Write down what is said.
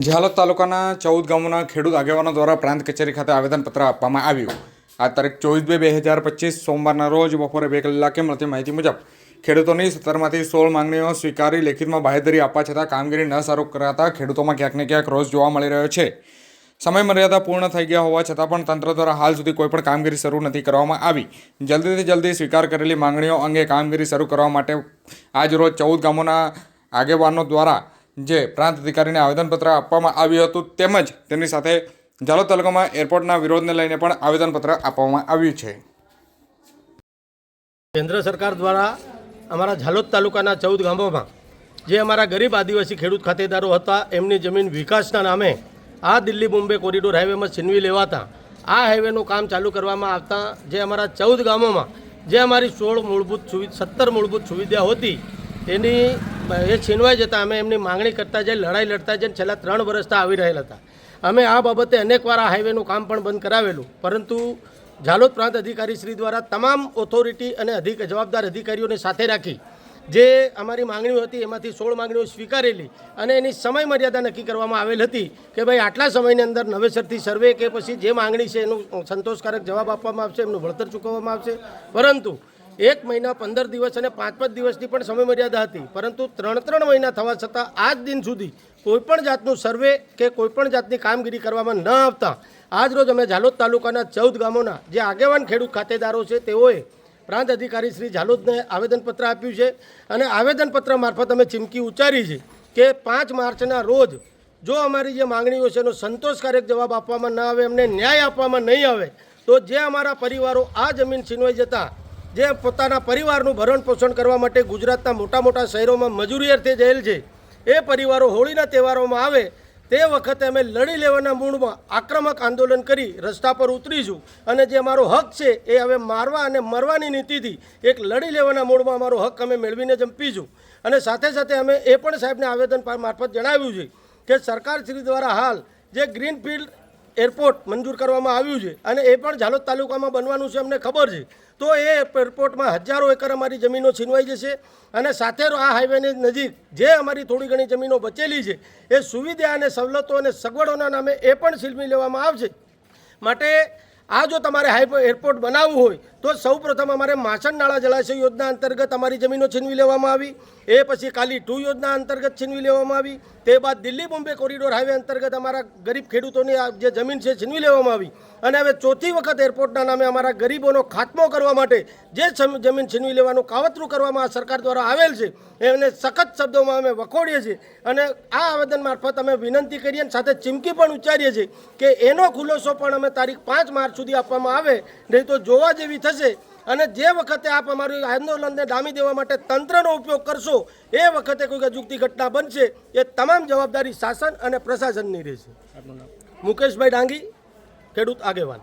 ઝાલોદ તાલુકાના ચૌદ ગામોના ખેડૂત આગેવાનો દ્વારા પ્રાંત કચેરી ખાતે આવેદનપત્ર આપવામાં આવ્યું. આ તારીખ ચોવીસ બે બે હજાર પચીસ સોમવારના રોજ બપોરે બે કલાકે મળતી માહિતી મુજબ ખેડૂતોની સત્તરમાંથી સોળ માંગણીઓ સ્વીકારી લેખિતમાં બાહેધરી આપવા છતાં કામગીરી ન સારું કરાતા ખેડૂતોમાં ક્યાંક ને ક્યાંક રોષ જોવા મળી રહ્યો છે. સમય મર્યાદા પૂર્ણ થઈ ગયા હોવા છતાં પણ તંત્ર દ્વારા હાલ સુધી કોઈ પણ કામગીરી શરૂ નથી કરવામાં આવી. જલ્દીથી જલ્દી સ્વીકાર કરેલી માંગણીઓ અંગે કામગીરી શરૂ કરવા માટે આજ રોજ ચૌદ ગામોના આગેવાનો દ્વારા જે પ્રાંત અધિકારીને આવેદનપત્ર આપવામાં આવ્યું હતું તેમજ તેની સાથે ઝાલોદ તાલુકામાં એરપોર્ટના વિરોધને લઈને પણ આવેદનપત્ર આપવામાં આવ્યું છે. કેન્દ્ર સરકાર દ્વારા અમારા ઝાલોદ તાલુકાના ચૌદ ગામોમાં જે અમારા ગરીબ આદિવાસી ખેડૂત ખાતેદારો હતા, એમની જમીન વિકાસના નામે આ દિલ્હી મુંબઈ કોરિડોર હાઈવેમાં છીનવી લેવાતા, આ હાઈવેનું કામ ચાલુ કરવામાં આવતા જે અમારા ચૌદ ગામોમાં જે અમારી સોળ મૂળભૂત સુવિધા સત્તર મૂળભૂત સુવિધા હતી તેની એ છીનવાઈ જતાં અમે એમની માંગણી કરતા જઈ, લડાઈ લડતા જઈને છેલ્લા ત્રણ વર્ષથી આવી રહેલા હતા. અમે આ બાબતે અનેકવાર આ હાઈવેનું કામ પણ બંધ કરાવેલું. પરંતુ ઝાલોદ પ્રાંત અધિકારી શ્રી દ્વારા તમામ ઓથોરિટી અને અધિક, જવાબદાર અધિકારીઓને સાથે રાખી જે અમારી માંગણીઓ હતી એમાંથી સોળ માંગણીઓ સ્વીકારેલી અને એની સમય મર્યાદા નક્કી કરવામાં આવેલ હતી કે ભાઈ આટલા સમયની અંદર નવેસરથી સર્વે કે પછી જે માંગણી છે એનું સંતોષકારક જવાબ આપવામાં આવશે, એમનું વળતર ચૂકવવામાં આવશે. પરંતુ એક મહિના પંદર દિવસ અને પાંચ પાંચ દિવસની પણ સમય મર્યાદા હતી. પરંતુ ત્રણ ત્રણ મહિના થવા છતાં આજ દિન સુધી કોઈપણ જાતનું સર્વે કે કોઈપણ જાતની કામગીરી કરવામાં ન આવતા આજ રોજ અમે ઝાલોદ તાલુકાના ચૌદ ગામોના જે આગેવાન ખેડૂત ખાતેદારો છે તેઓએ પ્રાંત અધિકારી શ્રી ઝાલોદને આવેદનપત્ર આપ્યું છે અને આવેદનપત્ર મારફત અમે ચીમકી ઉચ્ચારી છે કે પાંચ માર્ચના રોજ જો અમારી જે માંગણીઓ છે એનો સંતોષકારક જવાબ આપવામાં ન આવે એમને ન્યાય આપવામાં નહીં આવે, તો જે અમારા પરિવારો આ જમીન છીનવાઈ જતા જે પોતાના પરિવારનું ભરણ પોષણ કરવા માટે ગુજરાતના મોટા મોટા શહેરોમાં મજૂરી અર્થે જયેલ છે. એ પરિવારો હોળીના તહેવારોમાં આવે તે વખતે અમે લડી લેવાના મૂળમાં આક્રમક આંદોલન કરી રસ્તા પર ઉતરીશું. અને જે અમારો હક છે એ હવે મારવા અને મરવાની નીતિથી એક લડી લેવાના મૂળમાં અમારો હક અમે મેળવીને જંપીશું. અને સાથે સાથે અમે એ પણ સાહેબને આવેદન મારફત જણાવ્યું છે કે સરકાર શ્રી દ્વારા હાલ જે ગ્રીનફિલ્ડ એરપોર્ટ મંજૂર કરવામાં આવ્યું છે અને એ પણ ઝાલોદ તાલુકામાં બનવાનું છે અમને ખબર છે. તો એ એરપોર્ટમાં હજારો એકર અમારી જમીનો છીનવાઈ જશે અને સાથે આ હાઈવેની નજીક જે અમારી થોડી ઘણી જમીનો બચેલી છે, એ સુવિધા અને સવલતો અને સગવડોના નામે એ પણ છીનવી લેવામાં આવશે. માટે આ જો તમારે હાઈ એરપોર્ટ બનાવવું હોય તો સૌપ્રથમ અમારે માછણ નાળા જળાશય યોજના અંતર્ગત અમારી જમીનો છીનવી લેવામાં આવી. એ પછી કાલી ટુ યોજના અંતર્ગત છીનવી લેવામાં આવી. તે બાદ દિલ્હી બોમ્બે કોરિડોર હાઈવે અંતર્ગત અમારા ગરીબ ખેડૂતોની જે જમીન છે છીનવી લેવામાં આવી. અને હવે ચોથી વખત એરપોર્ટના નામે અમારા ગરીબોનો ખાત્મો કરવા માટે જે જમીન છીનવી લેવાનું કાવતરું કરવામાં આ સરકાર દ્વારા આવેલ છે, એને સખત શબ્દોમાં અમે વખોડીએ છીએ. અને આ આવેદન મારફત અમે વિનંતી કરીએ અને સાથે ચીમકી પણ ઉચ્ચારીએ છીએ કે એનો ખુલાસો પણ અમે તારીખ પાંચ માર્ચ સુધી આપવામાં આવે. નહીં તો જોવા જેવી થશે અને જે વખતે આપ અમારું આંદોલનને ડામી દેવા માટે તંત્રનો ઉપયોગ કરશો એ વખતે કોઈ અજુગતી ઘટના બનશે એ તમામ જવાબદારી શાસન અને પ્રશાસનની રહેશે. મુકેશભાઈ ડાંગી ખેડૂત આગેવાન.